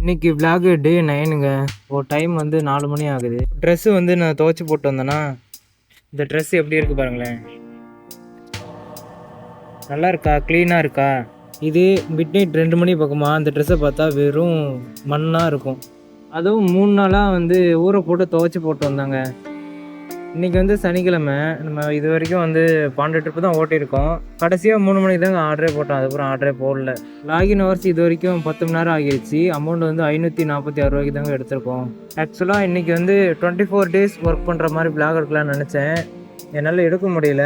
இன்னைக்கு vlog டே நைனுங்க. ஓ time வந்து நாலு மணி ஆகுது. ட்ரெஸ்ஸு வந்து நான் துவைச்சி போட்டு வந்தேன்னா இந்த ட்ரெஸ் எப்படி இருக்கு பாருங்களேன். நல்லா இருக்கா? க்ளீனாக இருக்கா? இது மிட் நைட் ரெண்டு மணி பக்கமாக அந்த ட்ரெஸ்ஸை பார்த்தா வெறும் மண்ணாக இருக்கும். அதுவும் மூணு நாளாக வந்து ஊற போட்டு துவைச்சி போட்டு வந்தாங்க. இன்றைக்கி வந்து சனிக்கிழமை. நம்ம இது வரைக்கும் வந்து பன்னெண்டு ட்ரிப்பு தான் ஓட்டியிருக்கோம். கடைசியாக மூணு மணிக்கு தாங்க ஆர்டரே போட்டோம். அதுக்கப்புறம் ஆர்டரே போடல. லாகின் ஹவர்ஸ் இது வரைக்கும் பத்து மணி நேரம் ஆகிடுச்சு அமௌண்ட் வந்து ஐநூற்றி நாற்பத்தி ஆறு ரூபாய்க்கு தாங்க எடுத்திருக்கோம். ஆக்சுவலாக இன்றைக்கி வந்து டுவெண்ட்டி ஃபோர் டேஸ் ஒர்க் பண்ணுற மாதிரி பிளாக் எடுக்கலாம்னு நினச்சேன். என்னால் எடுக்க முடியல.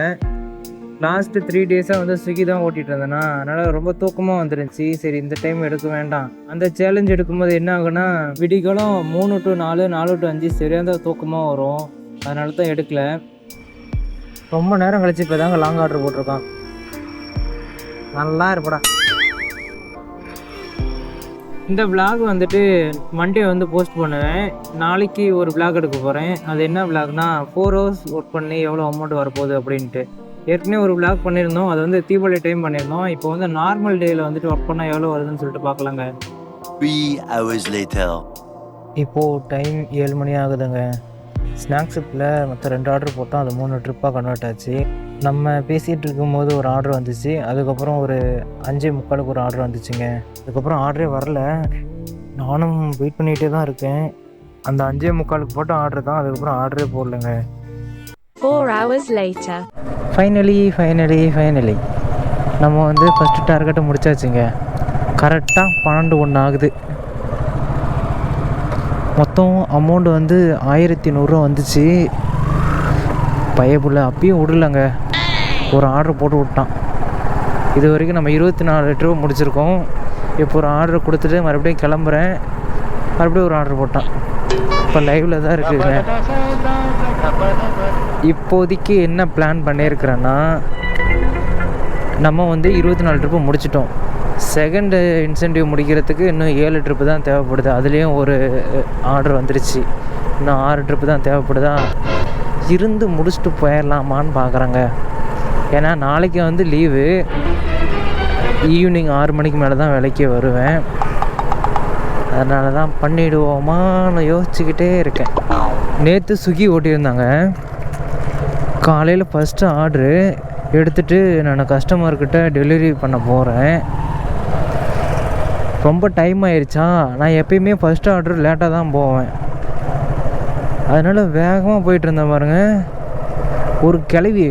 லாஸ்ட்டு த்ரீ டேஸாக வந்து ஸ்விக்கி தான் ஓட்டிகிட்டு இருந்தேன்னா அதனால் ரொம்ப தூக்கமாக வந்துருந்துச்சு. சரி இந்த டைம் எடுக்க வேண்டாம். அந்த சேலஞ்ச் எடுக்கும்போது என்ன ஆகுனா விடிகளும் மூணு டு நாலு நாலு டு அஞ்சு சரியான தூக்கமாக வரும். அதனால தான் எடுக்கல. ரொம்ப நேரம் கழிச்சு இப்போ தாங்க லாங் ஆர்டர் போட்டிருக்கான். நல்லா இருப்படா. இந்த vlog வந்துட்டு மண்டே வந்து போஸ்ட் பண்ணுவேன். நாளைக்கு ஒரு vlog எடுக்க போகிறேன் அது என்ன vlogனா ஃபோர் ஹவர்ஸ் ஒர்க் பண்ணி எவ்வளோ அமௌண்ட் வரப்போகுது அப்படின்ட்டு. ஏற்கனவே ஒரு vlog பண்ணியிருந்தோம். அது வந்து தீபாவளி டைம் பண்ணியிருந்தோம். இப்போ வந்து நார்மல் டேயில் வந்துட்டு ஒர்க் பண்ணால் எவ்வளோ வருதுன்னு சொல்லிட்டு பார்க்கலாங்க. Three hours later. இப்போது டைம் ஏழு மணி ஆகுதுங்க. ஸ்நாக்ஸ் ஷிப்பில் மொத்தம் ரெண்டு ஆர்டர் போட்டோம் அது மூணு ட்ரிப்பாக கன்வெர்ட் ஆச்சு. நம்ம பேசிகிட்டு இருக்கும்போது ஒரு ஆர்டர் வந்துச்சு. அதுக்கப்புறம் ஒரு அஞ்சே முக்காலுக்கு ஒரு ஆர்டர் வந்துச்சுங்க. அதுக்கப்புறம் ஆர்டரே வரல. நானும் வெயிட் பண்ணிகிட்டே தான் இருக்கேன். அந்த அஞ்சே முக்காலுக்கு போட்ட ஆர்டர் தான் அதுக்கப்புறம் ஆர்டரே போடலங்க. Four hours later. Finally finally finally நம்ம வந்து ஃபஸ்ட்டு டார்கெட்டை முடிச்சாச்சுங்க. கரெக்டாக பன்னெண்டு ஒன்று ஆகுது. மொத்தம் அமௌண்ட் வந்து ஆயிரத்தி நூறுரூவா வந்துச்சு. பயப்புள்ள அப்பயும் விடலங்க. ஒரு ஆர்டர் போட்டு விட்டான். இது வரைக்கும் நம்ம இருபத்தி நாலு ட்ரிப் முடிச்சிருக்கோம். இப்போ ஒரு ஆர்டர் கொடுத்துட்டு மறுபடியும் கிளம்புறேன். மறுபடியும் ஒரு ஆர்டர் போட்டான். இப்போ லைவில் தான் இருக்குதுங்க இப்போதைக்கு என்ன பிளான் பண்ணியிருக்கிறேன்னா நம்ம வந்து இருபத்தி நாலு ட்ரிப்பு முடிச்சிட்டோம். செகண்டு இன்சென்டிவ் முடிக்கிறதுக்கு இன்னும் ஏழு ட்ரிப்பு தான் தேவைப்படுது. அதுலேயும் ஒரு ஆர்டர் வந்துருச்சு. இன்னும் ஆறு ட்ரிப்பு தான் தேவைப்படுதா? இருந்து முடிச்சுட்டு போயிடலாமான்னு பார்க்குறாங்க ஏன்னா நாளைக்கு வந்து லீவு ஈவினிங் ஆறு மணிக்கு மேலே தான் வேலைக்கே வருவேன். அதனால தான் பண்ணிவிடுவோமான்னு யோசிச்சுக்கிட்டே இருக்கேன். நேற்று சுகி ஓட்டியிருந்தாங்க. காலையில் ஃபஸ்ட்டு ஆர்டரு எடுத்துகிட்டு நான் கஸ்டமர்கிட்ட டெலிவரி பண்ண போகிறேன் ரொம்ப டைம் ஆயிடுச்சா நான் எப்பயுமே ஃபஸ்ட் ஆர்டர் லேட்டாக தான் போவேன். அதனால் வேகமாக போயிட்டு இருந்தேன் பாருங்க. ஒரு கிளவி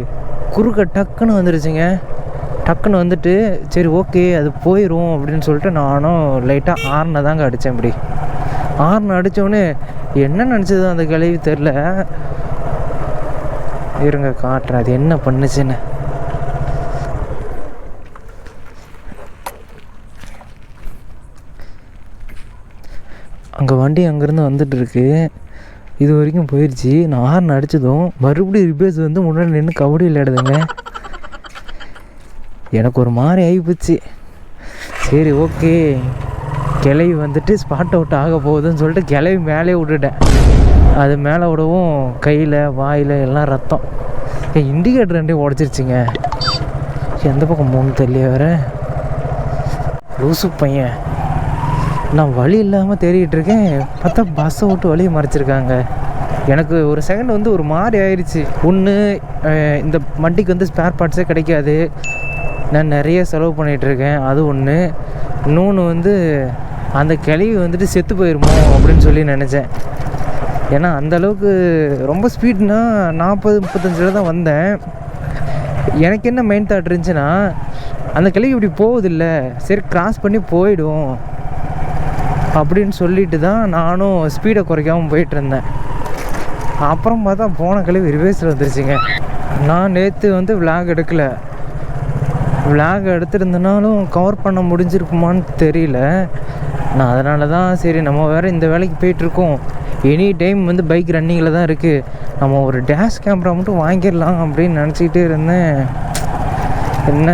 குறுக்க டக்குன்னு வந்துருச்சுங்க. டக்குன்னு வந்துட்டு சரி ஓகே அது போயிடும் அப்படின்னு சொல்லிட்டு நானும் லைட்டாக ஆர்னை தாங்க அடித்தேன் இப்படி. ஆர்ன் அடித்தோடனே என்ன நினச்சது அந்த கிளவி தெரில இருங்க காட்டுறேன் அது என்ன பண்ணுச்சுன்னு. வண்டி அங்கேருந்து வந்துட்டு இருக்கு. இது வரைக்கும் போயிடுச்சு நான் ஹார்ன் அடித்ததும் மறுபடியும் ரிப்பேர்ஸ் வந்து முன்னாடி நின்று கபடி விளையாடுதுங்க. எனக்கு ஒரு மாதிரி ஆகிப்போச்சு சரி ஓகே கிளவி வந்துட்டு ஸ்பாட் அவுட் ஆக போகுதுன்னு சொல்லிட்டு கிளவி மேலே விட்டுட்டேன். அது மேலே விடவும் கையில் வாயில் எல்லாம் ரத்தம். இண்டிகேட்டர் ரெண்டையும் உடச்சிருச்சுங்க. எந்த பக்கம் மூணு தெரியல வேறு. லூசு பையன். நான் வழி இல்லாமல் தேடிட்டு இருக்கேன். பார்த்தா பஸ்ஸை விட்டு வழியை மறைச்சிருக்காங்க. எனக்கு ஒரு செகண்ட் வந்து ஒரு மாதிரி ஆயிடுச்சு ஒன்று இந்த வண்டிக்கு வந்து ஸ்பேர் பார்ட்ஸே கிடைக்காது. நான் நிறைய செலவு பண்ணிகிட்டு இருக்கேன். அது ஒன்று இன்னொன்று வந்து அந்த கிளவி வந்துட்டு செத்து போயிருமோ அப்படின்னு சொல்லி நினச்சேன். ஏன்னா அந்தளவுக்கு ரொம்ப ஸ்பீட்னா நாற்பது முப்பத்தஞ்சில் தான் வந்தேன். எனக்கு என்ன மெயின் தாட் இருந்துச்சுன்னா அந்த கிளவி இப்படி போகுதில்ல சரி கிராஸ் பண்ணி போயிடும். அப்படின்னு சொல்லிட்டு தான் நானும் ஸ்பீடை குறைக்காமல் போயிட்டுருந்தேன் அப்புறம் பார்த்தா போன கழிவு ரிவேஸில் வந்துருச்சுங்க. நான் நேற்று வந்து விளாக் எடுக்கலை. விளாக் எடுத்திருந்தனாலும் கவர் பண்ண முடிஞ்சிருக்குமான்னு தெரியல. நான் அதனால தான் சரி நம்ம வேறு இந்த வேலைக்கு போயிட்டுருக்கோம் எனி டைம் வந்து பைக் ரன்னிங்கில் தான் இருக்குது நம்ம ஒரு டேஷ் கேமரா மட்டும் வாங்கிடலாம் அப்படின்னு நினச்சிக்கிட்டே இருந்தேன். என்ன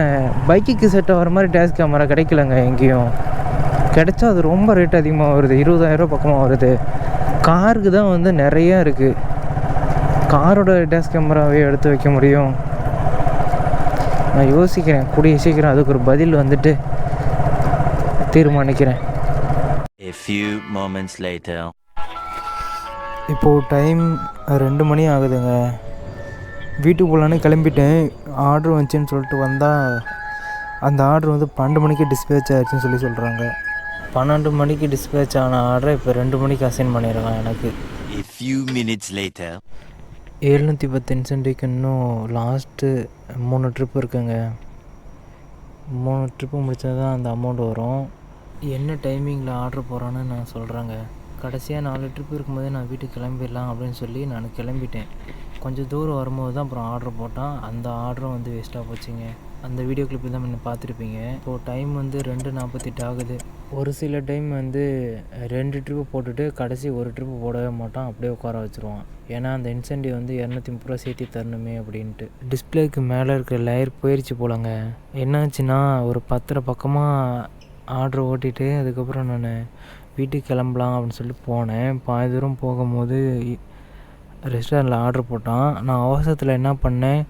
பைக்குக்கு செட் ஆகிற மாதிரி டேஷ் கேமரா கிடைக்கலங்க எங்கேயும். கிடைச்சா அது ரொம்ப ரேட் அதிகமாக வருது. இருபதாயிரம் பக்கமாக வருது. காருக்கு தான் வந்து நிறையா இருக்குது காரோட டேஷ் கேமராவே எடுத்து வைக்க முடியும். நான் யோசிக்கிறேன். கூடிய சீக்கிரம் அதுக்கு ஒரு பதில் வந்துட்டு தீர்மானிக்கிறேன். A few moments later. இப்போது டைம் ரெண்டு மணி ஆகுதுங்க. வீட்டுக்கு போகலான்னு கிளம்பிட்டேன். ஆர்டர் வந்துச்சுன்னு சொல்லிட்டு வந்தால் அந்த ஆர்டர் வந்து பன்னெண்டு மணிக்கு டிஸ்பேச் ஆயிடுச்சுன்னு சொல்லி சொல்கிறாங்க பன்னெண்டு மணிக்கு டிஸ்பேச் ஆன ஆர்டரை இப்போ ரெண்டு மணிக்கு அசைன் பண்ணியிருக்கான் எனக்கு. A few minutes later. எழுநூற்றி பத்து இன்சென்டிவ்க்கு இன்னும் லாஸ்ட்டு மூணு ட்ரிப் இருக்குங்க. மூணு ட்ரிப்பு முடிச்சா தான் அந்த அமௌண்ட் வரும். என்ன டைமிங்கில் ஆர்டர் போகிறோன்னு நான் சொல்கிறேங்க கடைசியாக நாலு ட்ரிப் இருக்கும்போதே நான் வீட்டுக்கு கிளம்பிடலாம் அப்படின்னு சொல்லி நான் கிளம்பிட்டேன். கொஞ்சம் தூரம் வரும்போது தான் அப்புறம் ஆர்டர் போட்டான். அந்த ஆர்டரும் வந்து வேஸ்ட்டாக போச்சுங்க. அந்த வீடியோ கிளிப்பு தான் நீங்கள் பார்த்துருப்பீங்க. இப்போது டைம் வந்து ரெண்டு நாற்பத்தெட்டு ஆகுது. ஒரு சில டைம் வந்து ரெண்டு ட்ரிப்பு போட்டுட்டு கடைசி ஒரு ட்ரிப்பு போடவே மாட்டான். அப்படியே உட்கார வச்சுருவான். ஏன்னா அந்த இன்சென்டிவ் வந்து இரநூத்தி முப்பது ரூபா சேர்த்து தரணுமே அப்படின்ட்டு. டிஸ்பிளேக்கு மேலே இருக்கிற லேயர் போயிடுச்சு போலங்க. என்னாச்சுன்னா ஒரு பத்தரை பக்கமாக ஆர்டர் ஓட்டிட்டு அதுக்கப்புறம் நான் வீட்டுக்கு கிளம்பலாம் அப்படின்னு சொல்லிட்டு போனேன். பாதி தூரம் போகும்போது ரெஸ்டாரண்ட்டில் ஆர்டர் போட்டான். நான் அவசரத்தில் என்ன பண்ணேன்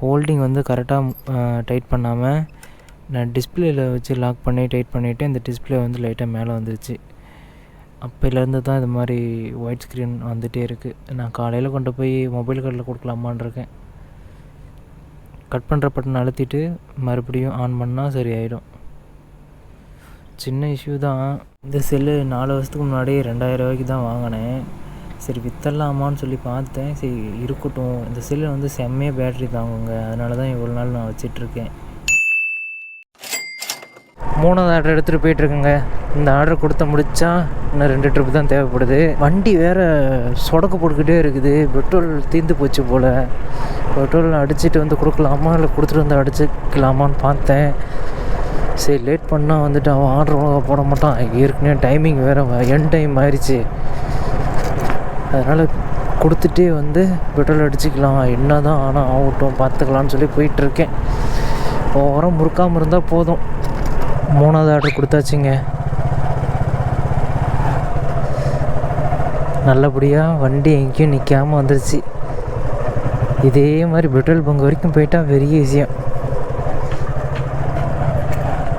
ஹோல்டிங் வந்து கரெக்டாக டைட் பண்ணாமல் நான் டிஸ்பிளேயில் வச்சு லாக் பண்ணி டைட் பண்ணிவிட்டு இந்த டிஸ்பிளே வந்து லைட்டாக மேலே வந்துருச்சு. அப்போலேருந்து தான் இது மாதிரி ஒயிட் ஸ்க்ரீன் வந்துகிட்டே இருக்குது நான் காலையில் கொண்டு போய் மொபைல் கடையில் கொடுக்கலாமான்னு இருக்கேன் கட் பண்ணுற பட்டன் அழுத்திட்டு மறுபடியும் ஆன் பண்ணால் சரி ஆகிடும் சின்ன இஷ்யூ தான். இந்த செல்லு நாலு வருஷத்துக்கு முன்னாடி ரெண்டாயிரம் ரூபாய்க்கு தான் வாங்கினேன். சரி வித்தரலாமான்னு சொல்லி பார்த்தேன். சரி இருக்கட்டும். இந்த செல்லு வந்து செம்மையாக பேட்ரி தாங்குங்க. அதனால தான் இவ்வளோ நாள் நான் வச்சிட்ருக்கேன். மூணாவது ஆர்டர் எடுத்துகிட்டு போயிட்டுருக்குங்க. இந்த ஆர்டர் கொடுத்த முடித்தா இன்னும் ரெண்டு ட்ரிப் தான் தேவைப்படுது. வண்டி வேறு சொடக்கு போட்டுக்கிட்டே இருக்குது. பெட்ரோல் தீர்ந்து போச்சு போல். பெட்ரோல் அடிச்சுட்டு வந்து கொடுக்கலாமா? இல்லை கொடுத்துட்டு வந்து அடிச்சுக்கலாமான்னு பார்த்தேன். சரி லேட் பண்ணால் வந்துட்டு அவன் ஆர்டர் ஒழுங்காக போட மாட்டான். ஏற்கனவே டைமிங் வேறு என் டைம் ஆயிடுச்சு அதனால் கொடுத்துட்டே வந்து பெட்ரோல் அடிச்சுக்கலாம். என்ன தான் ஆனால் ஆகட்டும் பார்த்துக்கலான்னு சொல்லி போயிட்டுருக்கேன். ஓரம் முறுக்காமல் இருந்தால் போதும். மூணாவது ஆர்டர் கொடுத்தாச்சுங்க. நல்லபடியாக வண்டி எங்கேயும் நிற்காமல் வந்துருச்சு. இதே மாதிரி பெட்ரோல் பங்கு வரைக்கும் போயிட்டால் பெரிய விஷயம்.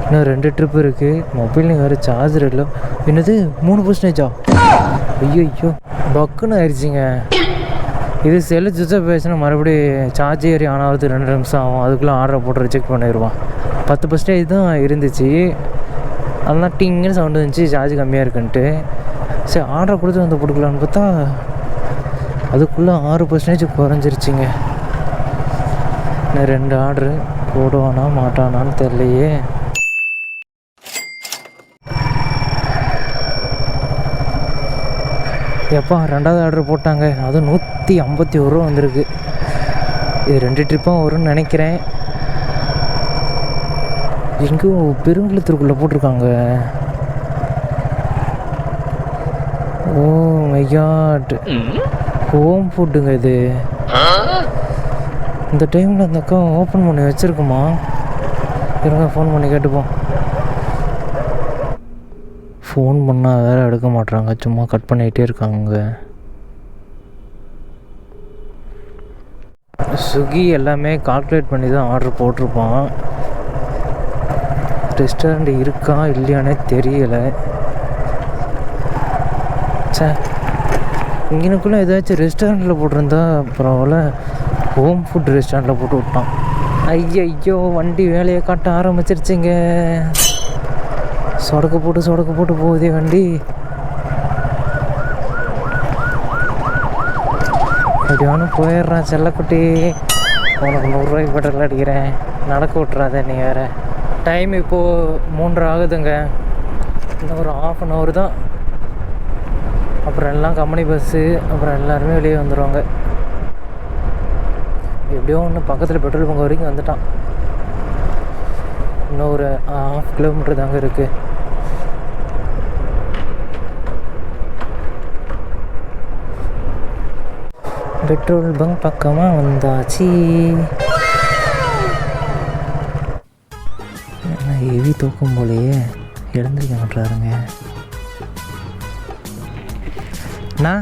இன்னும் ரெண்டு ட்ரிப் இருக்குது மொபைல் வேறு சார்ஜர் இல்லை. என்னது? மூணு பர்சன்டேஜா ஐயோ ஐயோ பக்குன்னு ஆயிடுச்சுங்க. இது செல்லு சுவிட்ச் பேசினா மறுபடியும் சார்ஜ் ஏறி ஆன் ஆகிறதுக்கு ரெண்டு நிமிஷம் ஆகும். அதுக்குள்ளே ஆர்டரை போட்டு ரிஜெக்ட் பண்ணிடுவான். பத்து பர்சன்டேஜ் தான் இருந்துச்சு. அதெல்லாம் டிங்குன்னு சவுண்டு இருந்துச்சு சார்ஜ் கம்மியாக இருக்குன்ட்டு. சரி ஆர்டரை கொடுத்து வந்து கொடுக்கலான்னு பார்த்தா அதுக்குள்ளே ஆறு பர்சன்டேஜ் குறைஞ்சிருச்சுங்க. இன்னும் ரெண்டு ஆர்டரு போடுவானா மாட்டானான்னு தெரியலையே. எப்பா ரெண்டாவது ஆர்டர் போட்டாங்க. அதுவும் நூற்றி ஐம்பத்தி ஒரு ரூபா வந்திருக்கு. இது ரெண்டு ட்ரிப்பாக வரும்னு நினைக்கிறேன். எங்கேயும் பெருங்குளத்திற்குள்ளே போட்டிருக்காங்க. ஓ மையாட் ஹோம் ஃபுட்டுங்க இது. இந்த டைமில் அந்த அக்கா ஓப்பன் பண்ணி வச்சுருக்குமா? இருங்க ஃபோன் பண்ணி கேட்டுப்போம். ஃபோன் பண்ணால் வேறு எடுக்க மாட்றாங்க. சும்மா கட் பண்ணிகிட்டே இருக்காங்க. ஸ்விக்கி எல்லாமே கால்குலேட் பண்ணி தான் ஆர்டர் போட்டிருப்பான். ரெஸ்டாரண்ட் இருக்கா இல்லையானே தெரியலை. சே இங்கனுக்குள்ளே ஏதாச்சும் ரெஸ்டாரண்ட்டில் போட்டிருந்தா பரவாயில்ல. ஹோம் ஃபுட் ரெஸ்டாரண்ட்டில் போட்டு விட்டான். ஐயோ வண்டி வேலையை காட்ட ஆரம்பிச்சிருச்சுங்க. சொடக்கு போட்டு சொடக்கு போட்டு போகுதே வண்டி. எப்படியானு போயிடுறான் செல்லக்குட்டி. உனக்கு நூறுரூவாய்க்கு பெட்ரோல் அடிக்கிறேன். நடக்க விட்றாத நீ வேறு. டைம் இப்போது மூன்றரை ஆகுதுங்க. இன்னும் ஒரு ஆஃப் அன் ஹவர் தான். அப்புறம் எல்லாம் கம்பெனி பஸ்ஸு அப்புறம் எல்லாருமே வெளியே வந்துடுவாங்க எப்படியோ ஒன்று பக்கத்தில் பெட்ரோல் பங்க் வரைக்கும் வந்துட்டான். இன்னும் ஒரு ஆஃப் கிலோமீட்டர் தாங்க இருக்குது பெட்ரோல் பங்க் பக்கமாக வந்தாச்சு. ஹெவி தூக்கம் போலயே எழுந்திருக்க மாட்டாருங்க அண்ணா.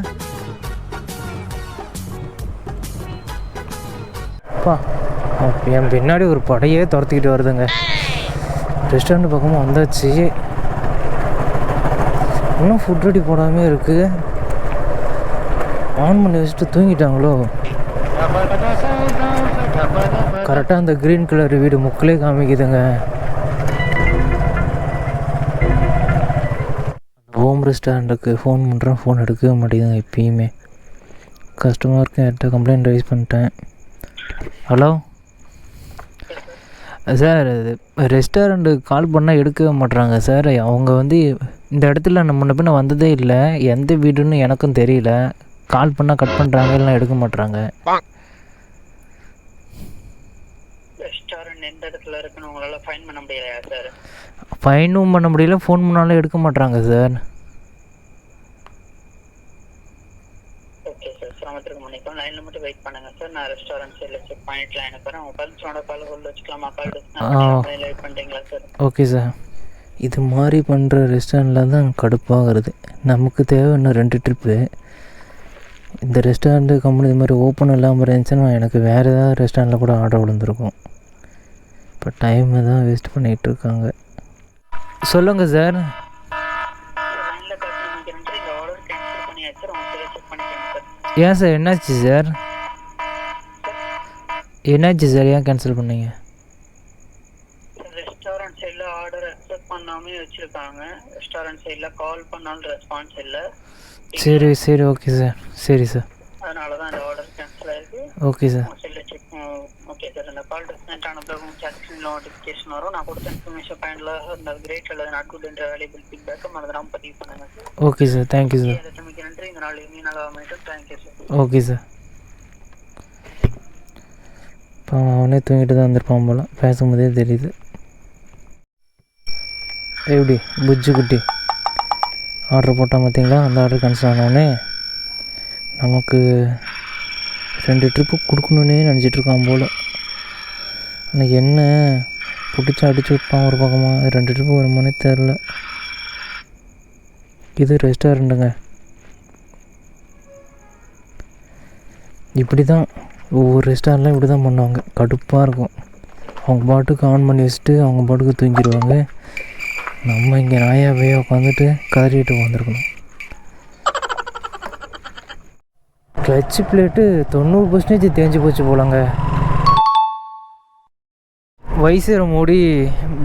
அப்பா என் பின்னாடி ஒரு படையே துரத்திக்கிட்டு வருதுங்க. ரெஸ்டாரண்ட் பக்கமாக வந்தாச்சு. இன்னும் ஃபுட் ரெடி போடாமே இருக்குது ஆன் பண்ணி வச்சுட்டு தூங்கிட்டாங்களோ? கரெக்டாக அந்த க்ரீன் கலர் வீடு முக்கிலே காமிக்குதுங்க. ரெஸ்டாரண்ட்டுக்கு ஃபோன் பண்ணுறேன் ஃபோன் எடுக்கவே மாட்டேங்குதுங்க எப்பயுமே கஸ்டமருக்கு யார்கிட்ட கம்ப்ளைண்ட் ரைஸ் பண்ணிட்டேன். ஹலோ சார் இது ரெஸ்டாரண்ட்டுக்கு கால் பண்ணால் எடுக்கவே மாட்றாங்க. சார் அவங்க வந்து இந்த இடத்துல நம்ம முன்ன பின்ன வந்ததே இல்லை. எந்த வீடுன்னு எனக்கும் தெரியல. கால் பண்ணால் கட் பண்ணுறாங்க இல்லைனா எடுக்க ரெஸ்டாரண்ட் எந்த இடத்துல இருக்குன்னு உங்களால ஃபைன் பண்ண முடியலையா சார் ஃபைனும் பண்ண முடியல ஃபோன் பண்ணாலும் எடுக்க மாட்றாங்க சார் ஓகே சார் சிரமத்திற்கு மன்னிக்கும் லைன்ல மட்டும் வெயிட் பண்ணுங்க சார் நான் ரெஸ்டாரண்ட் சைடில் செக் பண்ணிட்டு லைன் போகிறேன் உங்க பர்சனோட கால் ஹோல்ட் வச்சுக்கலாமா. கால் வெயிட் பண்ணுறீங்களா சார் ஓகே சார் இது மாதிரி பண்ணுற ரெஸ்டாரண்ட்டில் தான் கடுப்பாகிறது. நமக்கு தேவை இன்னும் ரெண்டு ட்ரிப்பு இந்த ரெஸ்டாரண்ட்டு கம்பெனி இது மாதிரி ஓப்பன் இல்லாமல் இருந்துச்சுன்னா எனக்கு வேறு ஏதாவது ரெஸ்டாரண்ட்டில் கூட ஆர்டர் விழுந்திருக்கும். இப்போ டைமை தான் வேஸ்ட் பண்ணிகிட்டு இருக்காங்க. சொல்லுங்கள் சார் ஏன் சார்? என்னாச்சு சார்? என்னாச்சு சார்? ஏன் கேன்சல் பண்ணீங்க? ரெஸ்டாரண்ட் சைடில் ஆர்டர் அக்செப்ட் பண்ணாமே வச்சிருக்காங்க. ரெஸ்டாரண்ட் சைடில் கால் பண்ணாலும் ரெஸ்பான்ஸ் இல்லை. சரி சரி ஓகே சார் சரி சார் அதனால தான் இந்த ஆர்டர் கேன்சல் ஆயிருக்கு. ஓகே சார் ஓகே சார் இந்த கால் டிஸ்கனெக்ட் ஆன பிறகு உங்களுக்கு நோட்டிஃபிகேஷன் வரும். நான் கொடுத்த இன்ஃபர்மேஷன் பாயிண்ட்ல இந்த கிரேட் அல்லது நாட் குட் என்ற வேலைபிள் ஃபீட்பேக் மறந்துடாம பதிவு பண்ணுங்க sir okay sir thank you sir தம்பிக்கு நன்றி. இந்த நாள் இனி நல்லா அமையட்டும். தேங்க்யூ சார் ஓகே சார் இப்போ அவனே தூங்கிட்டு தான் வந்திருப்பான் போல. பேசும்போதே தெரியுது. எப்படி? புஜ்ஜு குட்டி. ஆர்டர் போட்டால் பார்த்தீங்களா? அந்த ஆர்டர் கேன்சல் ஆனவுடனே நமக்கு ரெண்டு ட்ரிப்பு கொடுக்கணுன்னே நினச்சிட்ருக்கான் போல். எனக்கு என்ன பிடிச்சி அடிச்சு விட்டான் ஒரு பக்கமாக ரெண்டு ட்ரிப்பு வருமானே தெரில இது ரெஸ்டாரண்ட்டுங்க இப்படி தான் ஒவ்வொரு ரெஸ்டாரண்ட்லாம் இப்படி தான் பண்ணுவாங்க. கடுப்பாக இருக்கும். அவங்க பாட்டுக்கு ஆன் பண்ணி வச்சுட்டு அவங்க பாட்டுக்கு தூங்கிடுவாங்க. நம்ம இங்கே நாயாக போய் உட்காந்துட்டு கதறிட்டு உட்காந்துருக்கணும் கிளச்சு பிளேட்டு தொண்ணூறு பர்சன்டேஜ் தேஞ்சு போச்சு போலங்க. வயசேற மூடி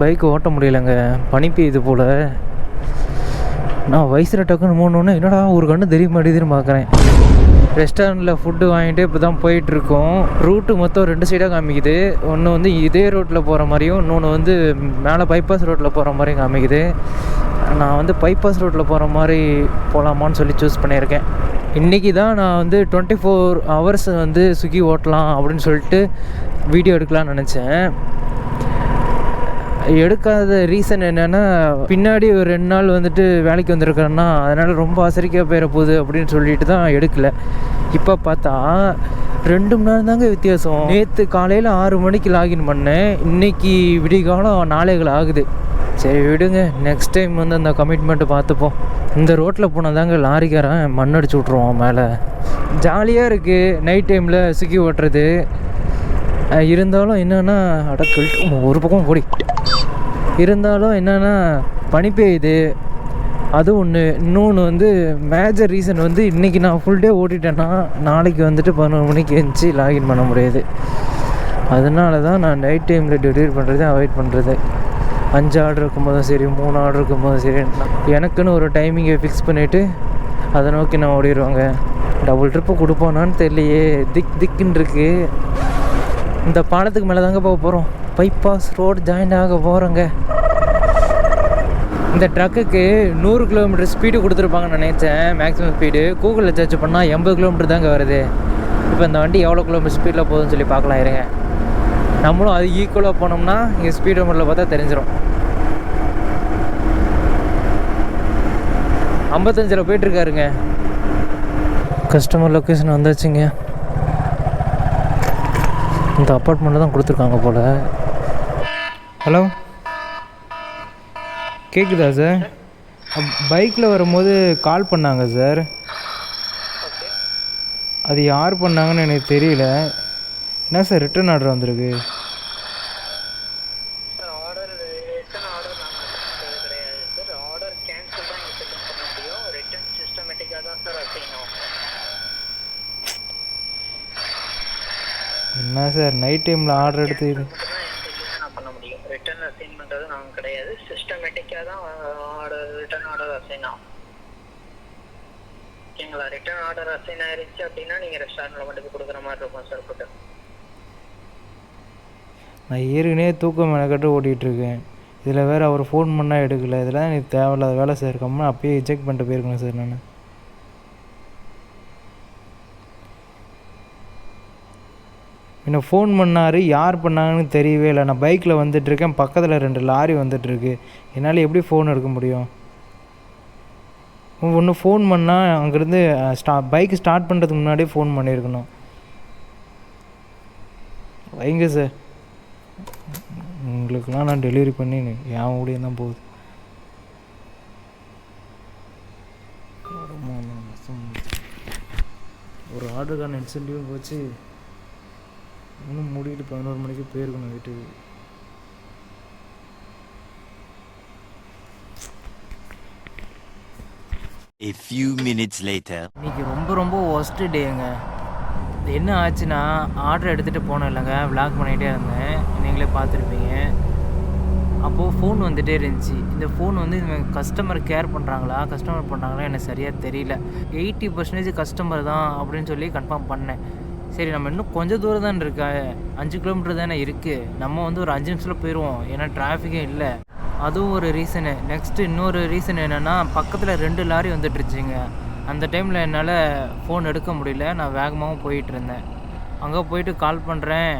பைக் ஓட்ட முடியலைங்க. பனி பெய்யுது போல். நான் வயசில் டக்குன்னு மூணுன்னு என்னடா ஒரு கண்ணு தெரிய மாட்டேதுன்னு பார்க்குறேன் ரெஸ்டாரண்ட்டில் ஃபுட்டு வாங்கிட்டு இப்போ தான் போயிட்டுருக்கோம். ரூட்டு மொத்தம் ரெண்டு சைடாக காமிக்குது. ஒன்று வந்து இதே ரோட்டில் போகிற மாதிரியும் இன்னொன்று வந்து மேலே பைபாஸ் ரோட்டில் போகிற மாதிரியும் காமிக்குது. நான் வந்து பைபாஸ் ரோட்டில் போகிற மாதிரி போகலாமான்னு சொல்லி சூஸ் பண்ணியிருக்கேன். இன்றைக்கி தான் நான் வந்து டுவெண்ட்டி ஃபோர் ஹவர்ஸ் வந்து ஸ்விக்கி ஓட்டலாம் அப்படின்னு சொல்லிட்டு வீடியோ எடுக்கலாம்னு நினச்சேன். எடுக்காத ரீசன் என்னென்னா பின்னாடி ஒரு ரெண்டு நாள் வந்துட்டு வேலைக்கு வந்திருக்கிறேன்னா அதனால் ரொம்ப அசரிக்க போயிட போகுது அப்படின்னு சொல்லிட்டு தான் எடுக்கலை. இப்போ பார்த்தா ரெண்டு மணி நேரம் தாங்க வித்தியாசம். நேற்று காலையில் ஆறு மணிக்கு லாகின் பண்ணேன். இன்னைக்கு விடிகாலம் நாளைகள் ஆகுது. சரி விடுங்க. நெக்ஸ்ட் டைம் வந்து அந்த கமிட்மெண்ட்டை பார்த்துப்போம். இந்த ரோட்டில் போனால் தாங்க லாரிக்காரன் மண் அடிச்சு விட்ருவான் மேலே. ஜாலியாக இருக்குது நைட் டைமில் சுக்கி ஓட்டுறது. இருந்தாலும் என்னென்னா அடக்கல் ஒரு பக்கம் போடி இருந்தாலும் என்னென்னா பனி பெய்யுது அது ஒன்று இன்னொன்று வந்து மேஜர் ரீசன் வந்து இன்றைக்கி நான் ஃபுல் டே ஓட்டிட்டேன்னா நாளைக்கு வந்துட்டு பதினொரு மணிக்கு எழுந்துச்சி லாகின் பண்ண முடியாது. அதனால தான் நான் நைட் டைமில் டெலிவரி பண்ணுறதை அவாய்ட் பண்ணுறது அஞ்சு ஆர்டர் இருக்கும்போதும் சரி மூணு ஆர்டர் இருக்கும்போதும் சரி எனக்குன்னு ஒரு டைமிங்கை ஃபிக்ஸ் பண்ணிவிட்டு அதை நோக்கி நான் ஓடிடுவாங்க. டபுள் ட்ரிப்பு கொடுப்போனான்னு தெரியலையே. திக் திக்குன்னு இருக்கு. இந்த பாலத்துக்கு மேலே தாங்க போக போகிறோம் பைபாஸ் ரோடு ஜாயின் ஆக போகிறோங்க இந்த ட்ரக்குக்கு நூறு கிலோமீட்டர் ஸ்பீடு கொடுத்துருப்பாங்கன்னு நினச்சேன். மேக்ஸிமம் ஸ்பீடு கூகுளில் சர்ச் பண்ணால் எண்பது கிலோமீட்டர் தாங்க வருது. இப்போ இந்த வண்டி எவ்வளோ கிலோமீட்டர் ஸ்பீடில் போகுதுன்னு சொல்லி பார்க்கலாம் இருங்க. நம்மளும் அது ஈக்குவலாக போனோம்னா இங்கே ஸ்பீடு மட்டும் பார்த்தா தெரிஞ்சிடும் ஐம்பத்தஞ்சில் போயிட்டுருக்காருங்க. கஸ்டமர் லொக்கேஷன் வந்தாச்சுங்க. இந்த அப்பார்ட்மெண்ட்டில் தான் கொடுத்துருக்காங்க போல். ஹலோ கேட்குதா சார் பைக்கில் வரும்போது கால் பண்ணாங்க சார் அது யார் பண்ணாங்கன்னு எனக்கு தெரியல. என்ன சார் ரிட்டர்ன் ஆர்டர் வந்திருக்கு சார் ஆர்டர் ரிட்டன் ஆர்டர் நாங்கள் அனுப்புறது கிடையாது சார் ஆர்டர் கேன்சல் தான் எங்கள் செக் பண்ண முடியும் என்ன சார் நைட் டைமில் ஆர்டர் எடுத்து பண்ண முடியும்? ரிட்டர்ன் அசைன் பண்ணுறது நாங்கள் கிடையாது. சிஸ்டமேட்டிக்காக தான் ஆர்டர் ரிட்டர்ன் ஆர்டர் அசைன் ஆகும். ஓகேங்களா ரிட்டர்ன் ஆர்டர் அசைன் ஆயிருச்சு அப்படின்னா நீங்கள் ரெஸ்டாரண்ட்டில் போய் கொடுக்குற மாதிரி இருக்கும் சார் ஃபுட்டு நான் ஏற்கனவே தூக்கம் மெனக்கட்டு ஓட்டிகிட்ருக்கேன். இதில் வேறு அவர் ஃபோன் பண்ணால் எடுக்கல. இதெல்லாம் எனக்கு தேவையில்லாத வேலை சார் கம்மல் அப்பயே ரிஜெக்ட் பண்ணிட்டு போயிருக்கணும் சார் நான். என்ன ஃபோன் பண்ணார் யார் பண்ணாங்கன்னு தெரியவே இல்லை. நான் பைக்கில் வந்துட்டுருக்கேன். பக்கத்தில் ரெண்டு லாரி வந்துட்டுருக்கு. என்னால் எப்படி ஃபோன் எடுக்க முடியும்? ஒன்று ஃபோன் பண்ணால் அங்கேருந்து ஸ்டா பைக் ஸ்டார்ட் பண்ணுறதுக்கு முன்னாடியே ஃபோன் பண்ணியிருக்கணும் வைங்க சார் உங்களுக்குலாம் நான் டெலிவரி பண்ணி என் ஊழிய தான் போகுது. ஒரு ஆர்டருக்கான இன்சென்டிவும் போச்சு. இன்னும் மூடிட்டு பதினோரு மணிக்கு போயிருக்கணும் வீட்டுக்கு. A few minutes later. இன்னைக்கு ரொம்ப ரொம்ப ஒஸ்ட்டு டேங்க என்ன ஆச்சுன்னா ஆர்டர் எடுத்துகிட்டு போனேன் இல்லைங்க. விளாக் பண்ணிகிட்டே இருந்தேன். நீங்களே பார்த்துருப்பீங்க. அப்போது ஃபோன் வந்துகிட்டே இருந்துச்சு. இந்த ஃபோன் வந்து கஸ்டமர் கேர் பண்ணுறாங்களா கஸ்டமர் பண்ணுறாங்களா எனக்கு சரியாக தெரியல. எயிட்டி பர்சன்டேஜ் கஸ்டமர் தான் அப்படின்னு சொல்லி கன்ஃபார்ம் பண்ணேன். சரி நம்ம இன்னும் கொஞ்சம் தூரம் தான் இருக்கா. அஞ்சு கிலோமீட்டர் தானே இருக்குது நம்ம வந்து ஒரு அஞ்சு நிமிஷத்தில் போயிடுவோம் ஏன்னா டிராஃபிக்கே இல்லை. அதுவும் ஒரு ரீசனு நெக்ஸ்ட்டு இன்னொரு ரீசன் என்னென்னா பக்கத்தில் ரெண்டு லாரி வந்துட்டுருச்சுங்க அந்த டைமில் என்னால் ஃபோன் எடுக்க முடியல. நான் வேகமாகவும் போயிட்டுருந்தேன் அங்கே போயிட்டு கால் பண்ணுறேன்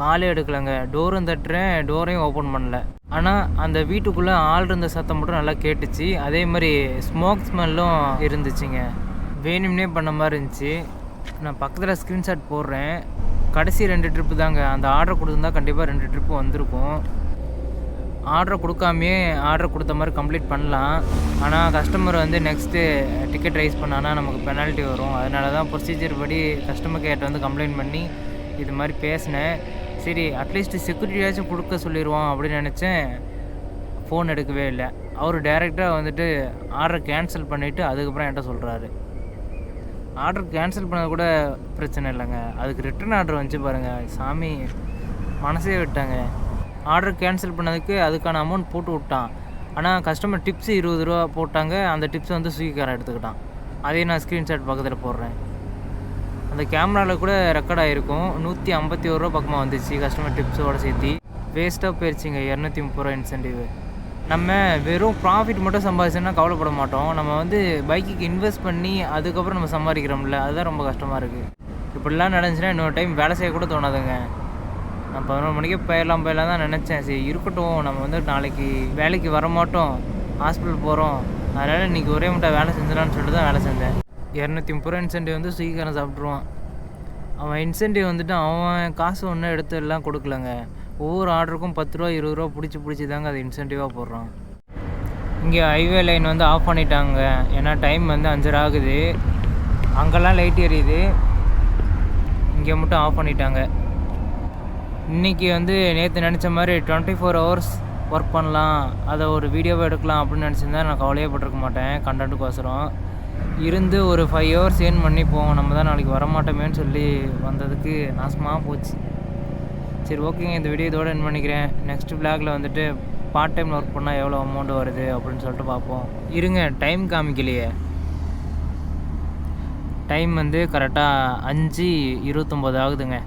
காலே எடுக்கலைங்க. டோரும் தட்டுறேன். டோரையும் ஓப்பன் பண்ணல. ஆனால் அந்த வீட்டுக்குள்ளே ஆள் இருந்த சத்தம் மட்டும் நல்லா கேட்டுச்சு. அதே மாதிரி ஸ்மோக் ஸ்மெல்லும் இருந்துச்சுங்க. வேணும்னே பண்ண மாதிரி இருந்துச்சு. நான் பக்கத்தில் ஸ்க்ரீன்ஷாட் போடுறேன். கடைசி ரெண்டு ட்ரிப்பு தாங்க. அந்த ஆர்டர் கொடுத்துருந்தா கண்டிப்பாக ரெண்டு ட்ரிப்பு வந்திருக்கும். ஆர்டர் கொடுக்காமையே ஆர்டர் கொடுத்த மாதிரி கம்ப்ளீட் பண்ணலாம். ஆனால் கஸ்டமர் வந்து நெக்ஸ்ட்டு டிக்கெட் ரைஸ் பண்ணானா நமக்கு பெனால்ட்டி வரும். அதனால தான் ப்ரொசீஜர் படி கஸ்டமர் கேர்ட்ட வந்து கம்ப்ளைண்ட் பண்ணி இது மாதிரி பேசினேன். சரி அட்லீஸ்ட் செக்யூரிட்டியாச்சும் கொடுக்க சொல்லிடுவோம் அப்படின்னு நினச்சேன். ஃபோன் எடுக்கவே இல்லை. அவர் டைரெக்டாக வந்துட்டு ஆர்டர் கேன்சல் பண்ணிவிட்டு அதுக்கப்புறம் என்கிட்ட சொல்கிறாரு ஆர்டர் கேன்சல் பண்ணது கூட பிரச்சனை இல்லைங்க. அதுக்கு ரிட்டர்ன் ஆர்டர் வந்துச்சு பாருங்கள் சாமி மனசே விட்டாங்க. ஆர்டர் கேன்சல் பண்ணதுக்கு அதுக்கான அமௌண்ட் போட்டு விட்டான். ஆனால் கஸ்டமர் டிப்ஸ் இருபது ரூபா போட்டாங்க. அந்த டிப்ஸ் வந்து ஸ்வீக்காரன் எடுத்துக்கிட்டான். அதே நான் ஸ்க்ரீன்ஷாட் பக்கத்தில் போடுறேன். அந்த கேமராவில் கூட ரெக்கார்ட் ஆகிருக்கும் நூற்றி ஐம்பத்தி ஒரு ரூபா பக்கமாக வந்துச்சு கஸ்டமர் டிப்ஸோடு சேர்த்து. வேஸ்ட்டாக போயிடுச்சுங்க இரநூத்தி முப்பது ரூபா இன்சென்டிவ் நம்ம வெறும் ப்ராஃபிட் மட்டும் சம்பாதிச்சோன்னா கவலைப்பட மாட்டோம். நம்ம வந்து பைக்குக்கு இன்வெஸ்ட் பண்ணி அதுக்கப்புறம் நம்ம சம்பாதிக்கிறோம்ல அதுதான் ரொம்ப கஷ்டமாக இருக்குது இப்படிலாம் நடந்துச்சுன்னா இன்னொரு டைம் வேலை செய்யக்கூட தோணாதுங்க. நான் பதினொரு மணிக்கே போயிடலாம் போயிடலாம் தான் நினச்சேன். சரி இருக்கட்டும். நம்ம வந்து நாளைக்கு வேலைக்கு வர மாட்டோம் ஹாஸ்பிட்டல் போகிறோம் அதனால் இன்றைக்கி ஒரே முட்டை வேலை செஞ்சிடலான்னு சொல்லிட்டு தான் வேலை செஞ்சேன். இரநூத்தி முப்பது ரூபா இன்சென்டிவ் வந்து சீக்கிரம் சாப்பிட்ருவான் அவன் இன்சென்டிவ் வந்துட்டு அவன் காசு ஒன்றும் எடுத்து எல்லாம் கொடுக்கலங்க. ஒவ்வொரு ஆர்டருக்கும் பத்து ரூபா இருபது ரூபா பிடிச்சி பிடிச்சி தாங்க அது இன்சென்டிவாக போடுறோம் இங்கே ஹைவே லைன் வந்து ஆஃப் பண்ணிட்டாங்க. ஏன்னா டைம் வந்து அஞ்சரை ஆகுது. அங்கெல்லாம் லைட் எரியுது. இங்கே மட்டும் ஆஃப் பண்ணிட்டாங்க. இன்றைக்கி வந்து நேற்று நினச்ச மாதிரி டுவெண்ட்டி ஃபோர் ஹவர்ஸ் ஒர்க் பண்ணலாம். அதை ஒரு வீடியோவை எடுக்கலாம் அப்படின்னு நினச்சிருந்தா நான் கவலையே பட்டிருக்க மாட்டேன். கண்டென்ட்டுக்கோசரம் இருந்து ஒரு ஃபைவ் ஹவர்ஸ் ஏர்ன் பண்ணி போவோம். நம்ம தான் நாளைக்கு வரமாட்டோமேன்னு சொல்லி வந்ததுக்கு நாசமாக போச்சு. சரி ஓகேங்க இந்த வீடியோ இதோட என் பண்ணிக்கிறேன். நெக்ஸ்ட் விளாகில் வந்துட்டு பார்ட் டைம் ஒர்க் பண்ணால் எவ்வளோ அமௌண்ட் வருது அப்படின்னு சொல்லிட்டு பார்ப்போம். இருங்க டைம் காமிக்கலையே. டைம் வந்து கரெக்டாக அஞ்சு இருபத்தொம்போது ஆகுதுங்க.